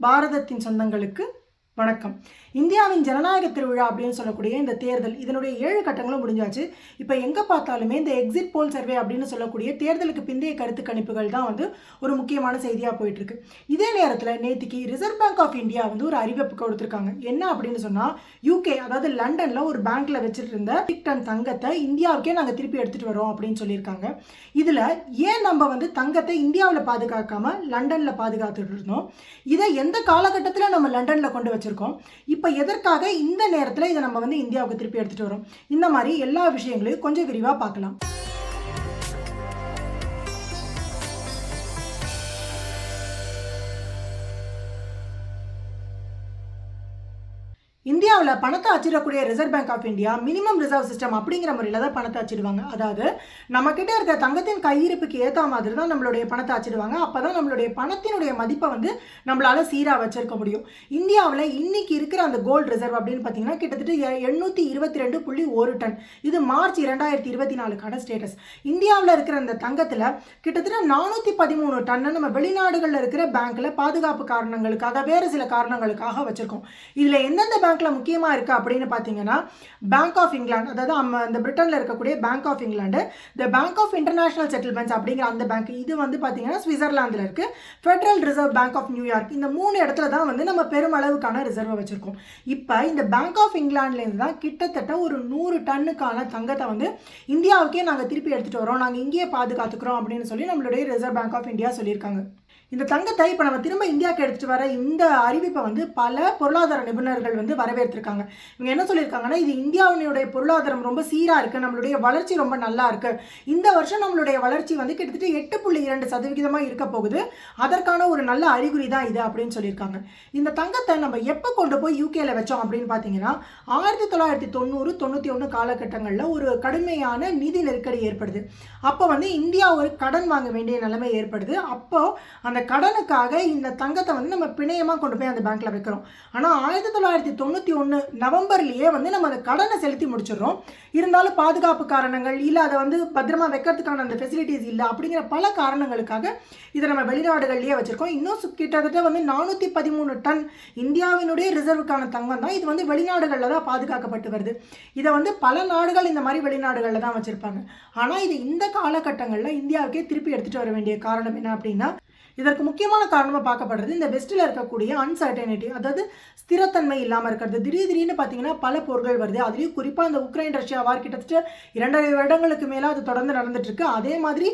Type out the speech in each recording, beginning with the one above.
பாரதத்தின் சொந்தங்களுக்கு வணக்கம். இந்தியாவின் ஜனநாயக திருவிழா அப்படின்னு சொல்லக்கூடிய இந்த தேர்தல் இதனுடைய ஏழு கட்டங்களும் முடிஞ்சாச்சு. இப்போ எங்கே பார்த்தாலுமே இந்த எக்ஸிட் போல் சர்வே அப்படின்னு சொல்லக்கூடிய தேர்தலுக்கு பிந்தைய கருத்து கணிப்புகள் தான் வந்து ஒரு முக்கியமான செய்தியாக போயிட்டுருக்கு. இதே நேரத்தில் நேற்றுக்கு ரிசர்வ் பேங்க் ஆஃப் இந்தியா வந்து ஒரு அறிவிப்பு கொடுத்துருக்காங்க. என்ன அப்படின்னு சொன்னால் யூகே அதாவது லண்டனில் ஒரு பேங்க்கில் வச்சுட்டு இருந்த டன் தங்கத்தை இந்தியாவுக்கே நாங்கள் திருப்பி எடுத்துகிட்டு வரோம் அப்படின்னு சொல்லியிருக்காங்க. இதில் ஏன் நம்ம வந்து தங்கத்தை இந்தியாவில் பாதுகாக்காமல் லண்டனில் பாதுகாத்துட்டு இருந்தோம்? இதை எந்த காலகட்டத்தில் நம்ம லண்டனில் கொண்டு வச்சிருக்கோம் இப்போ எதற்காக இந்த நேரத்தில் இதை நம்ம வந்து இந்தியாவுக்கு திருப்பி எடுத்துட்டு வரோம்? இந்த மாதிரி எல்லா விஷயங்களையும் கொஞ்சம் விரிவாக பார்க்கலாம். இந்தியாவில் பணத்தை அச்சிடக்கூடிய reserve bank of India minimum reserve system அப்படிங்கிற முறையில் தான் பணத்தை அச்சிடுவாங்க. அதாவது நம்மக்கிட்ட இருக்க தங்கத்தின் கையிருப்புக்கு ஏற்ற மாதிரி தான் நம்மளுடைய பணத்தை அச்சிடுவாங்க. அப்போ தான் நம்மளுடைய பணத்தினுடைய மதிப்பை வந்து நம்மளால் சீராக வச்சிருக்க முடியும். இந்தியாவில் இன்னைக்கு இருக்கிற அந்த கோல்டு ரிசர்வ் அப்படின்னு பார்த்தீங்கன்னா கிட்டத்தட்ட எ- எண்ணூற்றி இருபத்தி ரெண்டு புள்ளி ஒரு டன். இது மார்ச் இரண்டாயிரத்தி இருபத்தி நாலுக்கான ஸ்டேட்டஸ் இந்தியாவில் இருக்கிற அந்த தங்கத்தில் கிட்டத்தட்ட நானூற்றி பதிமூணு டன்னு நம்ம வெளிநாடுகளில் இருக்கிற பேங்க்கில் பாதுகாப்பு காரணங்களுக்காக வேறு சில காரணங்களுக்காக வச்சுருக்கோம். இதில் எந்தெந்த பேங்க்கில் முக்கியமாக இருக்குது அப்படின்னு பார்த்தீங்கன்னா பேங்க் ஆஃப் இங்கிலாந்து அதாவது நம்ம இந்த பிரிட்டனில் இருக்கக்கூடிய பேங்க் ஆஃப் இங்கிலாந்து இந்த பேங்க் ஆஃப் இன்டர்நேஷனல் செட்டில்மெண்ட்ஸ் அப்படிங்கிற அந்த பேங்க் இது வந்து பார்த்தீங்கன்னா சுவிட்சர்லாந்தில் இருக்குது federal Reserve bank of New York இந்த மூணு இடத்துல தான் வந்து நம்ம பெருமளவுக்கான ரிசர்வை வச்சுருக்கோம். இப்போ இந்த பேங்க் ஆஃப் இங்கிலாந்துலேருந்து தான் கிட்டத்தட்ட ஒரு நூறு டன்னுக்கான தங்கத்தை வந்து இந்தியாவுக்கே நாங்கள் திருப்பி எடுத்துகிட்டு வரோம். நாங்கள் இங்கேயே பாதுகாத்துக்கிறோம் அப்படின்னு சொல்லி நம்மளுடைய ரிசர்வ் பேங்க் ஆஃப் இந்தியா சொல்லியிருக்காங்க. இந்த தங்கத்தை இப்போ நம்ம திரும்ப இந்தியாவுக்கு எடுத்துட்டு வர இந்த அறிவிப்பை வந்து பல பொருளாதார நிபுணர்கள் வந்து வரவேற்றிருக்காங்க. இவங்க என்ன சொல்லியிருக்காங்கன்னா இது இந்தியாவினுடைய பொருளாதாரம் ரொம்ப சீராக இருக்குது நம்மளுடைய வளர்ச்சி ரொம்ப நல்லா இருக்குது இந்த வருஷம் நம்மளுடைய வளர்ச்சி வந்து கிட்டத்தட்ட எட்டு புள்ளி இரண்டு சதவிகிதமாக இருக்க போகுது. அதற்கான ஒரு நல்ல அறிகுறி தான் இது அப்படின்னு சொல்லியிருக்காங்க. இந்த தங்கத்தை நம்ம எப்போ கொண்டு போய் யூகேல வச்சோம் அப்படின்னு பார்த்தீங்கன்னா ஆயிரத்தி தொள்ளாயிரத்தி தொண்ணூறு தொண்ணூற்றி ஒன்று காலகட்டங்களில் ஒரு கடுமையான நிதி நெருக்கடி ஏற்படுது. அப்போ வந்து இந்தியா ஒரு கடன் வாங்க வேண்டிய நிலைமை ஏற்படுது. அப்போ அந்த கடனுக்காக இந்த தங்கத்தை வந்து நம்ம பிணையமாக கொண்டு போய் அந்த பேங்க்ல வைக்கிறோம். ஆனால் ஆயிரத்தி தொள்ளாயிரத்தி தொண்ணூற்றி ஒன்று நவம்பர்லேயே வந்து நம்ம அந்த கடனை செலுத்தி முடிச்சிடுறோம். இருந்தாலும் பாதுகாப்பு காரணங்கள் இல்லை அதை வந்து பத்திரமா வைக்கிறதுக்கான அந்த ஃபெசிலிட்டிஸ் இல்லை அப்படிங்கிற பல காரணங்களுக்காக இதை நம்ம வெளிநாடுகள்லேயே வச்சுருக்கோம். இன்னும் கிட்டத்தட்ட வந்து நானூற்றி பதிமூணு டன் இந்தியாவினுடைய ரிசர்வுக்கான தங்கம் தான். இது வந்து வெளிநாடுகளில் தான் பாதுகாக்கப்பட்டு வருது. இதை வந்து பல நாடுகள் இந்த மாதிரி வெளிநாடுகளில் தான் வச்சுருப்பாங்க. ஆனால் இது இந்த காலகட்டங்களில் இந்தியாவுக்கே திருப்பி எடுத்துகிட்டு வர வேண்டிய காரணம் என்ன அப்படின்னா இதற்கு முக்கியமான காரணமாக பார்க்கப்படுறது இந்த வெஸ்ட்டில் இருக்கக்கூடிய அன்சர்டனிட்டி அதாவது ஸ்திரத்தன்மை இல்லாமல் இருக்கிறது. திடீர் திடீர்னு பார்த்தீங்கன்னா பல போர்கள் வருது. அதுலேயும் குறிப்பாக இந்த உக்ரைன் ரஷ்யா வார் கிட்டத்தட்ட இரண்டரை வருடங்களுக்கு மேலே அது தொடர்ந்து நடந்துட்டு இருக்கு அதே மாதிரி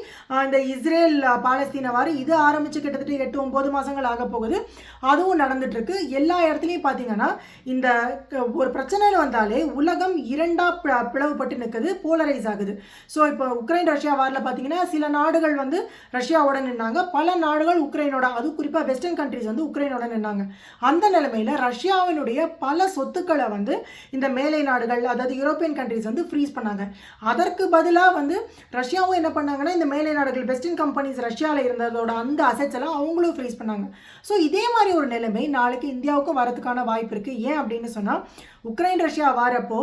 இந்த இஸ்ரேல் பாலஸ்தீன வார் இது ஆரம்பித்து கிட்டத்தட்ட எட்டு ஒம்பது மாதங்கள் ஆக போகுது. அதுவும் நடந்துட்டு இருக்கு எல்லா இடத்துலையும் பார்த்தீங்கன்னா இந்த ஒரு பிரச்சனைன்னு வந்தாலே உலகம் இரண்டாக பி- பிளவுபட்டு நிற்குது போலரைஸ் ஆகுது. ஸோ இப்போ உக்ரைன் ரஷ்யா வாரில் பார்த்தீங்கன்னா சில நாடுகள் வந்து ரஷ்யாவோட நின்னாங்க. பல நாடுகள் உக்ரைனோட அது குறிப்பாக வெஸ்டர்ன் கண்ட்ரிஸ் வந்து உக்ரைனோட நின்னாங்க. அந்த நிலைமையில் ரஷ்யாவினுடைய பல சொத்துக்களை வந்து இந்த மேலை நாடுகள் அதாவது யூரோப்பியன் கண்ட்ரிஸ் வந்து ஃப்ரீஸ் பண்ணாங்க. அதற்கு பதிலாக வந்து ரஷ்யாவும் என்ன பண்ணாங்கன்னா இந்த மேலை நாடுகள் வெஸ்டர்ன் கம்பெனிஸ் ரஷ்யாவில் இருந்ததோட அந்த அசெட்ஸ் எல்லாம் அவங்களும் ஃப்ரீஸ் பண்ணாங்க. ஸோ இதே மாதிரி ஒரு நிலைமை நாளைக்கு இந்தியாவுக்கும் வரதுக்கான வாய்ப்பு இருக்குது ஏன் அப்படின்னு சொன்னால் உக்ரைன் ரஷ்யா வாரப்போ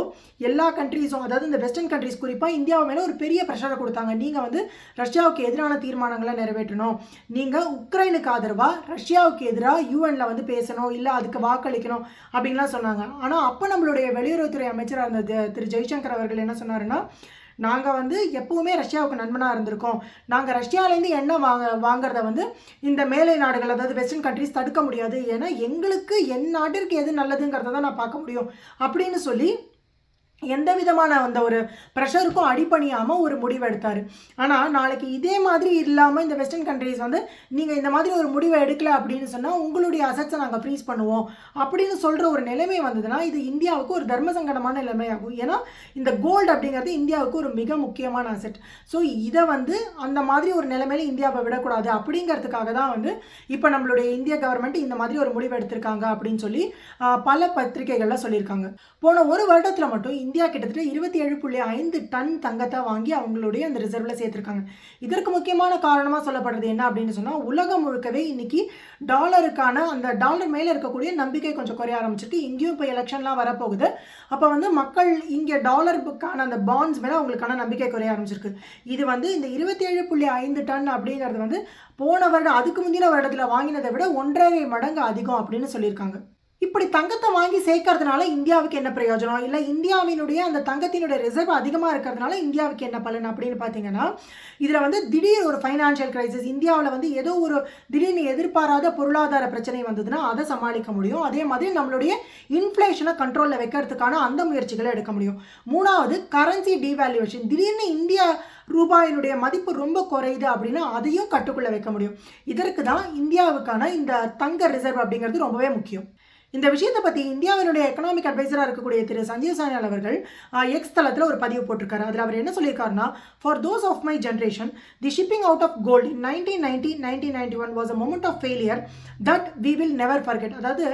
எல்லா கண்ட்ரீஸும் அதாவது இந்த வெஸ்டர்ன் கண்ட்ரிஸ் குறிப்பாக இந்தியாவை மேலே ஒரு பெரிய ப்ரெஷரை கொடுத்தாங்க. நீங்கள் வந்து ரஷ்யாவுக்கு எதிரான தீர்மானங்களை நிறைவேற்றணும். நீங்கள் உக்ரைனுக்கு ஆதரவாக ரஷ்யாவுக்கு எதிராக யூஎன்ல வந்து பேசணும் இல்லை அதுக்கு வாக்களிக்கணும் அப்படின்லாம் சொன்னாங்க. ஆனால் அப்போ நம்மளுடைய வெளியுறவுத்துறை அமைச்சராக இருந்த திரு ஜெய்சங்கர் அவர்கள் என்ன சொன்னாருன்னா நாங்கள் வந்து எப்பவுமே ரஷ்யாவுக்கு நண்பனாக இருந்திருக்கோம். நாங்கள் ரஷ்யாவிலேருந்து எண்ணெய் வாங்க வாங்குறத வந்து இந்த மேலை நாடுகள் அதாவது வெஸ்டர்ன் கண்ட்ரிஸ் தடுக்க முடியாது. ஏன்னா எங்களுக்கு என் நாட்டிற்கு எது நல்லதுங்கிறத தான் நான் பார்க்க முடியும் அப்படின்னு சொல்லி எந்த விதமான அந்த ஒரு ப்ரெஷருக்கும் அடிப்பணியாமல் ஒரு முடிவு எடுத்தார் ஆனால் நாளைக்கு இதே மாதிரி இல்லாமல் இந்த வெஸ்டர்ன் கண்ட்ரீஸ் வந்து நீங்கள் இந்த மாதிரி ஒரு முடிவை எடுக்கல அப்படின்னு சொன்னால் உங்களுடைய அசட்ஸை நாங்கள் ஃப்ரீஸ் பண்ணுவோம் அப்படின்னு சொல்கிற ஒரு நிலைமை வந்ததுன்னா இது இந்தியாவுக்கு ஒரு தர்ம சங்கடமான நிலைமையாகும். ஏன்னா இந்த கோல்டு அப்படிங்கிறது இந்தியாவுக்கு ஒரு மிக முக்கியமான அசெட் ஸோ இதை வந்து அந்த மாதிரி ஒரு நிலைமையில இந்தியாவை விடக்கூடாது அப்படிங்கிறதுக்காக தான் வந்து இப்போ நம்மளுடைய இந்திய கவர்மெண்ட் இந்த மாதிரி ஒரு முடிவு எடுத்திருக்காங்க அப்படின்னு சொல்லி பல பத்திரிகைகளில் சொல்லியிருக்காங்க. போன ஒரு வருடத்தில் மட்டும் இந்தியா கிட்டத்தட்ட இருபத்தி ஏழு புள்ளி ஐந்து டன் தங்கத்தை வாங்கி அவங்களுடைய அந்த ரிசர்வ்ல சேர்த்துருக்காங்க. இதற்கு முக்கியமான காரணமாக சொல்லப்படுறது என்ன அப்படின்னு சொன்னால் உலகம் முழுக்கவே இன்னைக்கு டாலருக்கான அந்த டாலர் மேலே இருக்கக்கூடிய நம்பிக்கை கொஞ்சம் குறைய ஆரம்பிச்சிருக்கு. இங்கேயும் இப்போ எலெக்ஷன்லாம் வரப்போகுது. அப்போ வந்து மக்கள் இங்கே டாலருக்கான அந்த பாண்ட்ஸ் மேலே அவங்களுக்கான நம்பிக்கை குறைய ஆரம்பிச்சிருக்கு. இது வந்து இந்த இருபத்தி ஏழு புள்ளி ஐந்து டன் அப்படிங்கிறது வந்து போன வருடம் அதுக்கு முந்தின வருடத்தில் வாங்கினதை விட ஒன்றரை மடங்கு அதிகம் அப்படின்னு சொல்லியிருக்காங்க. இப்படி தங்கத்தை வாங்கி சேர்க்கறதுனால இந்தியாவுக்கு என்ன பிரயோஜனம்? இல்லை இந்தியாவினுடைய அந்த தங்கத்தினுடைய ரிசர்வ் அதிகமாக இருக்கிறதுனால இந்தியாவுக்கு என்ன பலன் அப்படின்னு பார்த்தீங்கன்னா இதில் வந்து திடீர் ஒரு ஃபைனான்ஷியல் கிரைசிஸ் இந்தியாவில் வந்து ஏதோ ஒரு திடீர்னு எதிர்பாராத பொருளாதார பிரச்சனை வந்ததுன்னா அதை சமாளிக்க முடியும். அதே மாதிரி நம்மளுடைய இன்ஃப்ளேஷனை கண்ட்ரோலில் வைக்கிறதுக்கான அந்த முயற்சிகளை எடுக்க முடியும். மூணாவது கரன்சி டிவேல்யூவேஷன் திடீர்னு இந்தியா ரூபாயினுடைய மதிப்பு ரொம்ப குறையுது அப்படின்னா அதையும் கட்டுக்குள்ளே வைக்க முடியும். இதற்கு தான் இந்தியாவுக்கான இந்த தங்க ரிசர்வ் அப்படிங்கிறது ரொம்பவே முக்கியம். இந்த விஷயத்தை பற்றி இந்தியாவினுடைய எக்கனாமிக் அட்வைசராக இருக்கக்கூடிய திரு சஞ்சீவ் சானியால் அவர்கள் எக்ஸ் தளத்தில் ஒரு பதிவு போட்டிருக்காரு. அதில் அவர் என்ன சொல்லியிருக்காருன்னா for those of my generation the shipping out of gold in nineteen ninety nineteen ninety one was a moment of failure that we will never forget அதாவது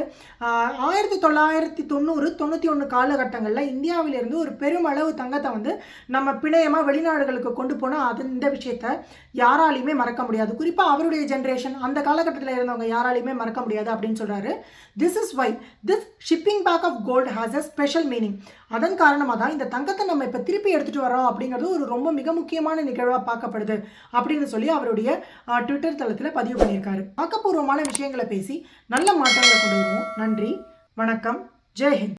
ஆயிரத்தி தொள்ளாயிரத்தி தொண்ணூறு தொண்ணூற்றி ஒன்று காலகட்டங்களில் இந்தியாவிலிருந்து ஒரு பெருமளவு தங்கத்தை வந்து நம்ம பிணையமாக வெளிநாடுகளுக்கு கொண்டு போனால் அது இந்த விஷயத்தை யாராலையுமே மறக்க முடியாது. குறிப்பாக அவருடைய ஜென்ரேஷன் அந்த காலகட்டத்தில் இருந்தவங்க யாராலையுமே மறக்க முடியாது அப்படின்னு சொல்கிறாரு this is why this shipping back of gold has a special meaning அதன் காரணமாக தான் இந்த தங்கத்தை நம்ம இப்போ திருப்பி எடுத்துகிட்டு வரோம் அப்படிங்கிறது ஒரு ரொம்ப மிக முக்கியமான நிகழ்வாக பார்க்கப்படுது அப்படின்னு சொல்லி அவருடைய ட்விட்டர் தளத்தில் பதிவு பண்ணியிருக்காரு. ஆக்கப்பூர்வமான விஷயங்களை பேசி நல்ல மாற்றங்களை கொண்டு வருவோம். நன்றி. வணக்கம். ஜெய் ஹிந்த்.